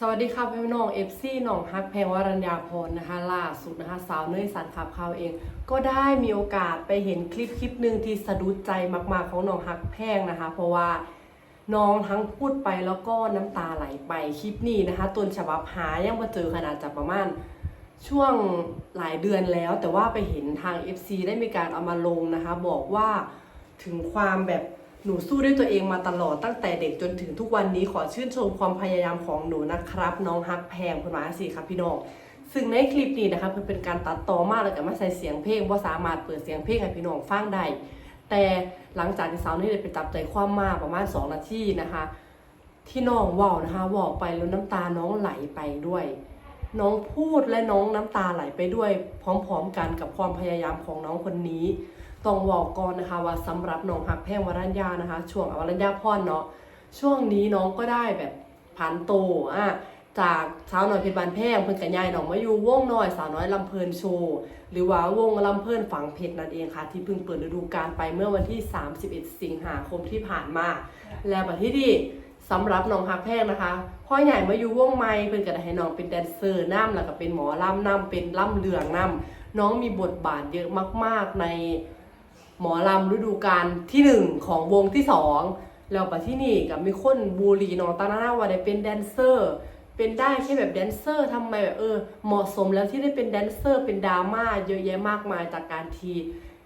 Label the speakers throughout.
Speaker 1: สวัสดีค่ะพี่น้องเอฟซีน้องฮักแพงวรัญญาพรนะคะล่าสุดนะคะสาวเนยสันขับข่าวเอง ก็ได้มีโอกาสไปเห็นคลิปคลิปหนึ่งที่สะดุดใจมากๆของน้องฮักแพงนะคะ เพราะว่าน้องทั้งพูดไปแล้วก็น้ำตาไหลไปคลิปนี้นะคะต้นฉบับหายังมาเจอขนาดจากประมาณช่วงหลายเดือนแล้ว แต่ว่าไปเห็นทาง FC ได้มีการเอามาลงนะคะ บอกว่าถึงความแบบ หนูสู้ด้วยตัวเองมาตลอดตั้งแต่เด็กจนถึงทุกวันนี้ขอชื่นชมความพยายามของหนูนะครับ น้องฮักแพงคุณหมาสิครับพี่น้องซึ่งในคลิปนี้นะคะเพื่อเป็นการตัดต่อมากแล้วก็มาใส่เสียงเพลงว่าสามารถเปิดเสียงเพลงให้พี่น้องฟังได้แต่หลังจากที่สาวนี่ได้ไปจับใจความมาประมาณ2นาทีนะคะ ที่น้องว่าวนะคะว่าไปแล้วน้ำตาน้องไหลไปด้วย น้องพูดและน้องน้ำตาไหลไปด้วย พร้อมๆกันกับความพยายามของน้องคนนี้ ต้องบอกก่อนนะคะว่าสำหรับน้องหักแพงวรัญญานะคะ ช่วงอวรัญญาพรเนาะช่วงนี้น้องก็ได้แบบผันโตอะจากสาวน้อยเพชรบานแพงเพิ่นกับยายน้องมาอยู่วงน้อยสาวน้อยลำเพลินโชว์หรือว่าวงลำเพลินฝังเพชรนั่นเองค่ะ ที่เพิ่งเปิดฤดูกาลไปเมื่อวันที่ 31 สิงหาคมที่ผ่านมา แล้วบัดที่ดีสำหรับน้องฮักแพงนะคะพ่อใหญ่มาอยู่วงไม้เพิ่นก็ได้ให้น้องเป็นแดนเซอร์น้ำแล้วก็เป็นหมอลำน้ำเป็นล่ำเหลืองน้ำน้องมีบทบาทเยอะมาก ๆใน มอลำฤดูกาลที่หนึ่งของวงที่สองแล้วบัที่นี่กับมีคนบูลลีน้องตาหน้าว่าได้เป็นแดนเซอร์ เป็นได้แค่แบบแดนเซอร์ทำไมแบบเออ เหมาะสมแล้วที่ได้เป็นแดนเซอร์ เป็นดราม่าเยอะแยะมากมายจากการที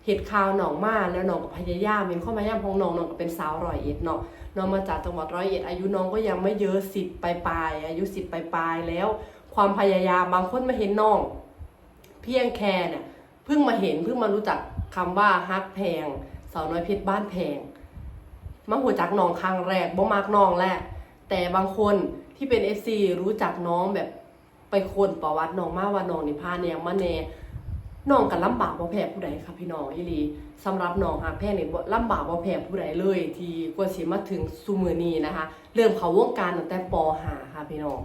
Speaker 1: เหตุข่าวหนองมาแล้วน้องกับพยายามเป็นข้อพยายามของน้องน้องก็เป็นสาวร้อยเอ็ดเนาะน้องมาจากจังหวัดร้อยเอ็ดอายุน้องก็ยังไม่เยอะสิบปลายปลายๆอายุสิบปลายปลายๆแล้ว ความพยายามบางคนมาเห็นน้อง เพียงแค่เนี่ยเพิ่งมาเห็นเพิ่งมารู้จัก คำว่าฮักแพงสาวน้อยเพชรบ้านแพงมาหัวจักน้องครั้งแรกบ่มากน้องแหละแต่บางคนที่เป็น FC รู้จักน้องแบบไปคนประวัติน้องมาว่าน้องนี่พาแนวมาแนน้องกันลำบากบ่แพ้ผู้ใดค่ะพี่น้องอีลีสำหรับน้องฮักแพงนี่บ่ลำบากบ่แพ้ผู้ใดเลย ที่กว่าสิมาถึงซุมือนี้นะคะ เริ่มเข้าวงการตั้งแต่ป .5 ค่ะพี่น้อง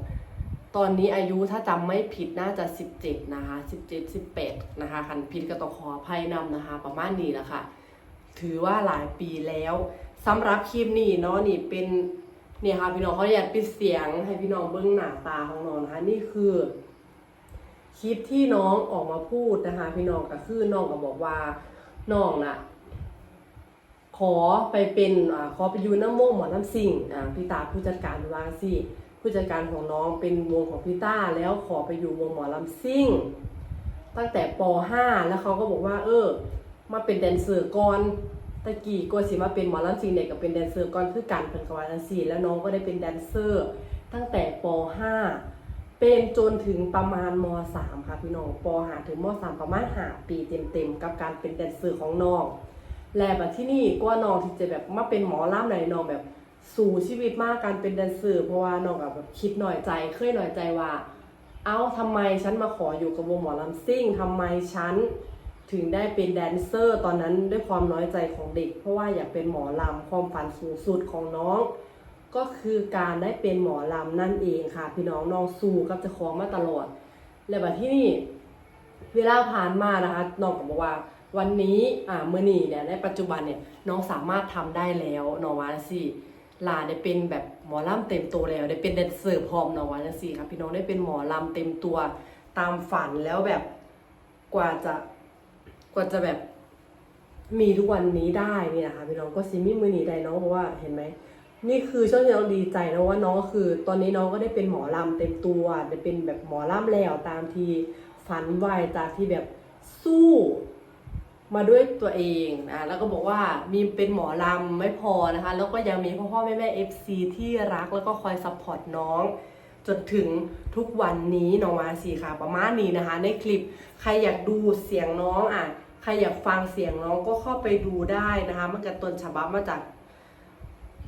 Speaker 1: ตอนนี้อายุถ้าจำไม่ผิดน่าจะ 17 นะคะ 17 18 นะคะ คันผิดก็ต้องขออภัยนำนะคะ ประมาณนี้แหละค่ะ ถือว่าหลายปีแล้วสำหรับคลิปนี้เนาะนี่เป็นเนี่ยค่ะพี่น้องเขาอยากปิดเสียงให้พี่น้องเบิ้งหน้าตาของน้องนะคะนี่คือคลิปที่น้องออกมาพูดนะคะ พี่น้องก็คือน้องก็บอกว่าน้องน่ะ ขอไปเป็นอขอไปอยู่น้ำวงหมอน้ำสิ่งพี่ตาผู้จัดการวางสิ ผู้จัดการของน้องเป็นวงของพี่ต้าแล้วขอไปอยู่วงหมอลำซิ่ง ตั้งแต่ป .5 แล้วเขาก็บอกว่า เออ มาเป็นแดนเซอร์ก่อนตะกี้ก็สิมาเป็นหมอลำซิ่งเนี่ยก็เป็นแดนเซอร์ก่อนคือกันเป็นกวาจังซี่แล้วน้องก็ได้เป็นแดนเซอร์ ตั้งแต่ป .5 เป็นจนถึงประมาณม .3 ค่ะพี่น้องป .5 ถึงม .3 ประมาณ5ปีเต็มๆกับการเป็นแดนเซอร์ของน้อง และแบบที่นี่ก็น้องที่จะแบบมาเป็นหมอลำไหนน้องแบบ สู่ชีวิตมากการเป็นแดนเซอร์เพราะว่าน้องกับแบบคิดหน่อยใจเคยหน่อยใจว่า เอ้าทำไมฉันมาขออยู่กับวงหมอลำซิ่งทำไมฉันถึงได้เป็นแดนเซอร์ ตอนนั้นด้วยความน้อยใจของเด็ก เพราะว่าอยากเป็นหมอลำความฝันสูงสุดของน้อง ก็คือการได้เป็นหมอลำนั่นเองค่ะ พี่น้องน้องสู่กับจะของมาตลอด และแบบที่นี่เวลาผ่านมานะคะน้องก็บอกว่าวันนี้อ่าเมื่อนี้เนี่ยในปัจจุบันเนี่ยน้องสามารถทำได้แล้วน้องวาจังสิ ลาได้เป็นแบบหมอลำเต็มตัวแล้ว ได้เป็นแดนเซอร์พร้อมน้องวาจังสิครับพี่น้องได้เป็นหมอลำเต็มตัวตามฝันแล้วแบบกว่าจะกว่าจะแบบมีทุกวันนี้ได้เนี่ยนะคะพี่น้องก็ซิมีมือนีได้น้องเพราะว่าเห็นไหมนี่คือช่วงที่น้องดีใจนะว่าน้องก็คือ ตอนนี้น้องก็ได้เป็นหมอลำเต็มตัวได้เป็นแบบหมอลำแล้วตามที่ฝันไว้จากที่แบบสู้ มาด้วยตัวเองอะแล้วก็บอกว่ามีเป็นหมอลำไม่พอนะคะ แล้วก็ยังมีพ่อพ่อแม่แม่เอฟซีที่รักแล้วก็คอยซัพพอร์ตน้อง จนถึงทุกวันนี้น้องมาสีค่ะ ประมาณนี้นะคะ ในคลิปใครอยากดูเสียงน้องอะใครอยากฟังเสียงน้องก็เข้าไปดูได้นะคะมันกับต้นฉบับมาจาก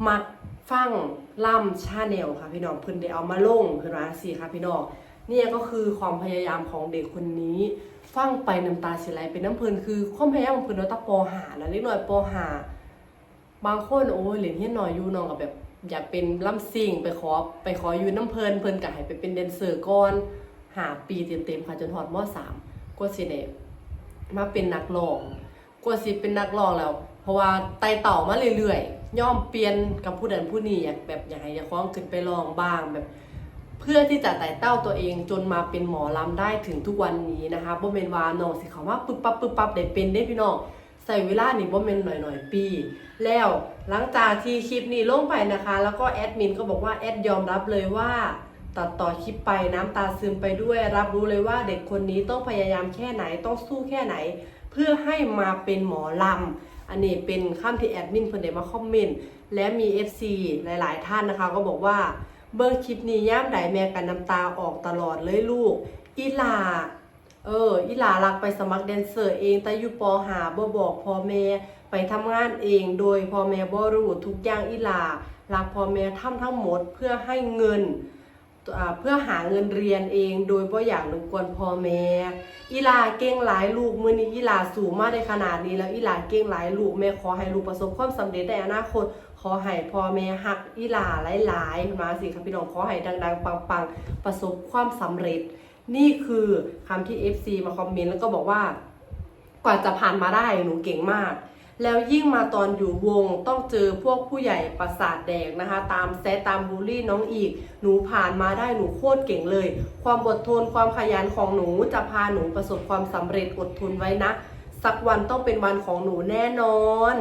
Speaker 1: มักฟังล่ำชาแนลค่ะพี่น้องเพิ่นได้เอามาลงเพิ่นว่าสิค่ะพี่น้อง เนี่ยก็คือความพยายามของเด็กคนนี้ ฟังไปน้ำตาสิไหลเป็นน้ำเพลินคือความพยายามของเพิ่นเนาะตะปอหาแล้วเล็กน้อยปอหาบางคนโอ้ยเหรียญเฮียนน้อยอยู่น้องก็แบบ อยากเป็นล่ำซิ่งไปขอไปขออยู่น้ำเพลินเพลินก็ให้ไปเป็นแดนเซอร์ก่อนหาปีเต็มๆค่ะจนฮอดม .3 ก็สิได้มาเป็นนักร้องกว่าสิเป็นนักร้องแล้ว เพราะว่าไต่เต่ามาเรื่อยๆย่อมเปลี่ยนกับผู้ใดผู้นี้อยากแบบอยากให้อยากคล้องขึ้นไปร้องบ้างแบบ เพื่อที่จะไต่เต้าตัวเองจนมาเป็นหมอลำได้ถึงทุกวันนี้นะคะบ่เมนวาน้องสิเขาว่าปึ๊บปั๊บปึ๊บปั๊บได้เป็นได้พี่น้องใส่เวลานี่บ่เมนหน่อยๆปี แล้วหลังจากที่คลิปนี้ลงไปนะคะ แล้วก็แอดมินก็บอกว่าแอดยอมรับเลยว่าตัดต่อคลิปไปน้ำตาซึมไปด้วย รับรู้เลยว่าเด็กคนนี้ต้องพยายามแค่ไหนต้องสู้แค่ไหน เพื่อให้มาเป็นหมอลำอันนี้เป็นคำที่แอดมินเพิ่นได้มาคอมเมนต์และมี FC หลาย ๆ ท่านนะคะ ก็บอกว่า เบิ่งคลิปนี้ย่ามใดแม่กันน้ำตาออกตลอดเลยลูก อีหลา เออ อีหลารักไปสมัครแดนเซอร์เองแต่อยู่ปหาบ่บอกพ่อแม่ไปทำงานเองโดยพ่อแม่บ่รู้ทุกอย่างอีหลารักพ่อแม่ทำทั้งหมดเพื่อให้เงินอ่าเพื่อหาเงินเรียนเองโดยบ่อยากรบกวนพ่อแม่อีหลาเก่งหลายลูกมือนี้อีหลาสูงมากในขนาดนี้แล้วอีหลาเก่งหลายลูกแม่ขอให้ลูกประสบความสำเร็จในอนาคต อให้พ่อแม่ฮักอีหลาหลายๆมาสิครับพี่น้องขอให้ดัง ๆ ปังๆ ประสบความสำเร็จ นี่คือคำที่ FC มาคอมเมนต์แล้วก็บอกว่ากว่าจะผ่านมาได้หนูเก่งมาก แล้วยิ่งมาตอนอยู่วงต้องเจอพวกผู้ใหญ่ประสาทแดกนะคะ ตามแซตามบูลลี่น้องอีก หนูผ่านมาได้หนูโคตรเก่งเลย ความอดทนความขยันของหนูจะพาหนูประสบความสำเร็จอดทนไว้นะ สักวันต้องเป็นวันของหนูแน่นอน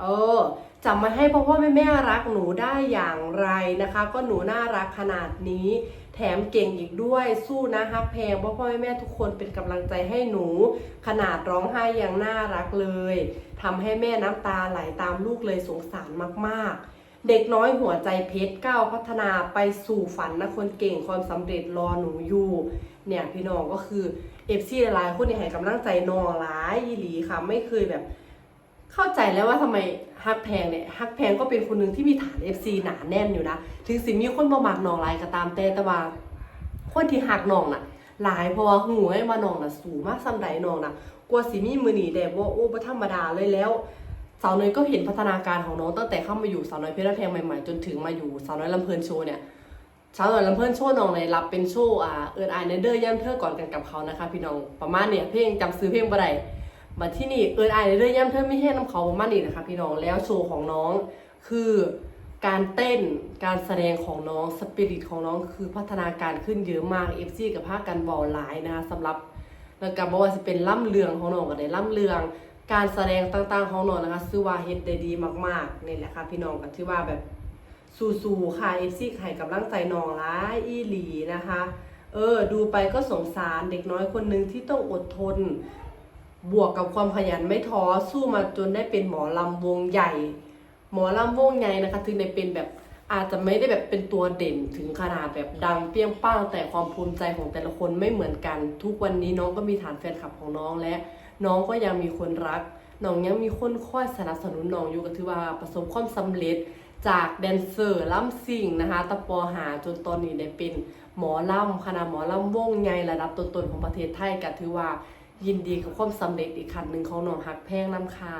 Speaker 1: เออ จะม่ให้พ่อพ่อแม่แม่รักหนูได้อย่างไรนะคะ ก็หนูน่ารักขนาดนี้ แถมเก่งอีกด้วยสู้นะฮักแพงพ่อพ่อแม่แม่ทุกคนเป็นกำลังใจให้หนู ขนาดร้องไห้ยังน่ารักเลยทำให้แม่น้ำตาไหลตามลูกเลยสงสารมากๆเด็กน้อยหัวใจเพชรก้าวพัฒนาไปสู่ฝันนะคนเก่งความสำเร็จรอหนูอยู่เนี่ยพี่น้องก็คือเอฟซีหลายคนเนี่ยให้กำลังใจน้องหลายอีหลีค่ะ ไม่เคยแบบ เข้าใจแล้วว่าทำไมฮักแพงเนี่ยฮักแพงก็เป็นคนหนึ่งที่มีฐาน FC หนาแน่นอยู่นะ ถึงสิมีคนบ่มักน้องลายก็ตามแต่แต่ว่าคนที่หักน้องน่ะ หลายเพราะว่าหูไอ้ว่าน้องน่ะ สูงมากสำใดน้องน่ะกลัวสิมีมือหนีแต่ว่าโอ้บ่ธรรมดาเลยแล้วสาวน้อยก็เห็นพัฒนาการของน้องตั้งแต่เข้ามาอยู่สาวน้อยเพชรแพงใหม่ๆ จนถึงมาอยู่สาวน้อยลำเพลินโชว์เนี่ยสาวน้อยลำเพลินโชว์น้องเลยรับเป็นโชว์อ่าเอิร์นไอเนเดอร์ย่ำเธอก่อนกันกับเขานะคะ พี่น้องประมาณเนี่ยเพลงจำซื้อเพลงบ่ได้ มาที่นี่เอิร์ไอเรื่อยย่ำเธอไม่ให้น้ำเขาประมาณนี้นะคะพี่น้องแล้วโชว์ของน้องคือการเต้นการแสดงของน้องสปิริตของน้องคือพัฒนาการขึ้นเยอะมากเอฟซีกับภาคกันบอลหลายนะคะสำหรับแล้วก็บอกว่าจะเป็นล่ำเลืองของน้องก็ได้ล่ำเลือง การแสดงต่างๆของน้องนะคะซื้อว่าเฮ็ดได้ดีมากๆนี่แหละค่ะพี่น้องก็ถือว่าแบบสู้ๆค่ะเอฟซีให้กำลังใจน้องหลายอีหลีนะคะ เออ ดูไปก็สงสารเด็กน้อยคนหนึ่งที่ต้องอดทน บวกกับความขยันไม่ท้อสู้มาจนได้เป็นหมอลำวงใหญ่ หมอลำวงใหญ่นะคะถึงได้เป็นแบบอาจจะไม่ได้แบบเป็นตัวเด่นถึงขนาดแบบดังเปรี้ยงป้างแต่ความภูมิใจของแต่ละคนไม่เหมือนกัน ทุกวันนี้น้องก็มีฐานแฟนคลับของน้องและ น้องก็ยังมีคนรัก น้องยังมีคนคอยสนับสนุนน้องอยู่ก็ถือว่าประสบความสำเร็จจากแดนเซอร์ล่ำสิ่งนะคะตะปอหาจนตอนนี้ได้เป็นหมอล่ำคณะหมอล่ำวงใหญ่ระดับต้นๆของประเทศไทยก็ถือว่า ยินดีกับความสำเร็จอีกขั้นหนึ่งของน้องฮักแพงน้ำค่ะ